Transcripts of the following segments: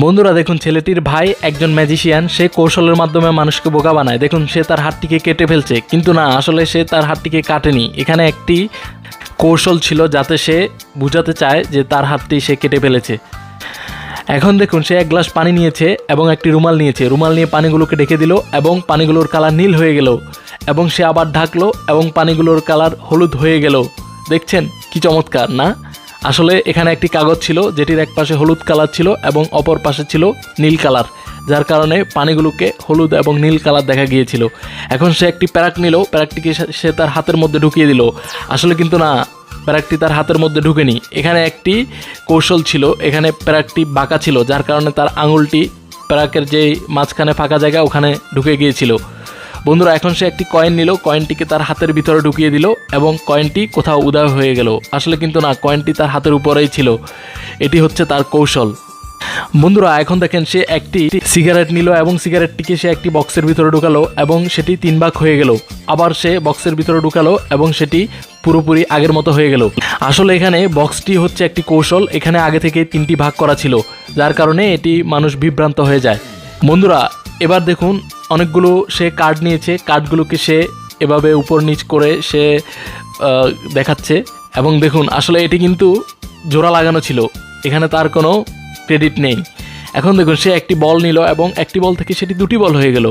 বন্ধুরা, দেখুন, ছেলেটির ভাই একজন ম্যাজিশিয়ান সে কৌশলের মাধ্যমে মানুষকে বোকা বানায়। দেখুন, সে তার হাতটিকে কেটে ফেলছে। কিন্তু না, আসলে সে তার হাতটিকে কাটেনি। এখানে একটি কৌশল ছিল যাতে সে বুঝাতে চায় যে তার হাতটি সে কেটে ফেলেছে। এখন দেখুন, সে এক গ্লাস পানি নিয়েছে এবং একটি রুমাল নিয়েছে। রুমাল নিয়ে পানিগুলোকে ঢেকে দিল এবং পানিগুলোর কালার নীল হয়ে গেল এবং সে আবার ঢাকলো এবং পানিগুলোর কালার হলুদ হয়ে গেল। দেখছেন? কি চমৎকার, না? আসলে এখানে একটি কাগজ ছিল, যেটির এক পাশে হলুদ কালার ছিল এবং অপর পাশে ছিল নীল কালার, যার কারণে পানিগুলোকে হলুদ এবং নীল কালার দেখা গিয়েছিল। এখন সে একটি প্যারাক নিল, প্যারাকটিকে সে- তার হাতের মধ্যে ঢুকিয়ে দিল। আসলে কিন্তু না, প্যারাকটি তার হাতের মধ্যে ঢুকেনি। এখানে একটি কৌশল ছিল, এখানে প্যারাকটি বাঁকা ছিল, যার কারণে তার আঙুলটি প্যারাকের যে মাঝখানে ফাঁকা জায়গা, ওখানে ঢুকে গিয়েছিল। বন্ধুরা, এখন সে একটি কয়েন নিল কয়েনটিকে তার হাতের ভিতরে ঢুকিয়ে দিল এবং কয়েনটি কোথাও উদয় হয়ে গেল। আসলে কিন্তু না কয়েনটি তার হাতের উপরেই ছিল। এটি হচ্ছে তার কৌশল। বন্ধুরা, এখন দেখেন সে একটি সিগারেট নিল এবং সিগারেটটিকে সে একটি বক্সের ভিতরে ঢুকালো এবং সেটি তিন ভাগ হয়ে গেল। আবার সে বক্সের ভিতরে ঢুকালো এবং সেটি পুরোপুরি আগের মতো হয়ে গেল। আসলে এখানে বক্সটি হচ্ছে একটি কৌশল, এখানে আগে থেকে তিনটি ভাগ করা ছিল, যার কারণে এটি মানুষ বিভ্রান্ত হয়ে যায়। বন্ধুরা, এবার দেখুন অনেকগুলো সে কার্ড নিয়েছে কার্ডগুলোকে সে এভাবে উপর নিচ করে সে দেখাচ্ছে। এবং দেখুন, আসলে এটি কিন্তু জোড়া লাগানো ছিল। এখানে তার কোনো ক্রেডিট নেই। এখন দেখুন, সে একটি বল নিল এবং একটি বল থেকে সেটি দুটি বল হয়ে গেল।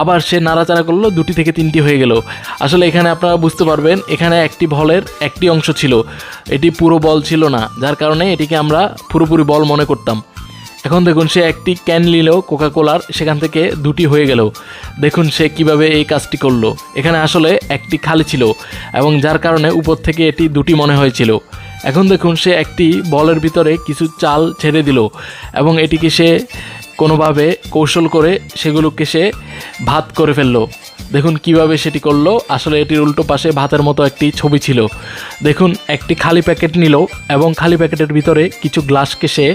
আবার সে নাড়াচাড়া করল, দুটি থেকে তিনটি হয়ে গেল। আসলে এখানে আপনারা বুঝতে পারবেন, এখানে একটি বলের একটি অংশ ছিল। এটি পুরো বল ছিল না, যার কারণে এটিকে আমরা পুরোপুরি বল মনে করতাম। এখন দেখুন, সে একটি ক্যান নিল কোকা কোলার সেখান থেকে দুটি হয়ে গেল। দেখুন সে কীভাবে এই কাজটি করল। এখানে আসলে একটি খালি ছিল এবং যার কারণে উপর থেকে এটি দুটি মনে হয়েছিল। এখন দেখুন, সে একটি বলের ভিতরে কিছু চাল ছেড়ে দিল এবং এটিকে সে কোনোভাবে কৌশল করে সেগুলোকে সে ভাত করে ফেলল। দেখুন কীভাবে সেটি করল। আসলে এটির উল্টো পাশে ভাতের মতো একটি ছবি ছিল। দেখুন, একটি খালি প্যাকেট নিল এবং খালি প্যাকেটের ভিতরে কিছু গ্লাসকে সে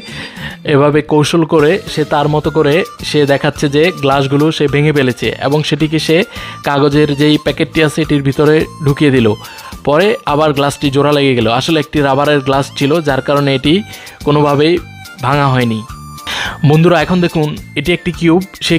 এভাবে কৌশল করে সে তার মতো করে সে দেখাচ্ছে যে গ্লাসগুলো সে ভেঙে ফেলেছে এবং সেটিকে সে কাগজের যেই প্যাকেটটি আছে এটির ভিতরে ঢুকিয়ে দিল। পরে আবার গ্লাসটি জোড়া লেগে গেল। আসলে একটি রাবারের গ্লাস ছিল, যার কারণে এটি কোনোভাবেই ভাঙা হয়নি। বন্ধুরা, এখন দেখুন, এটি একটি কিউব। সেই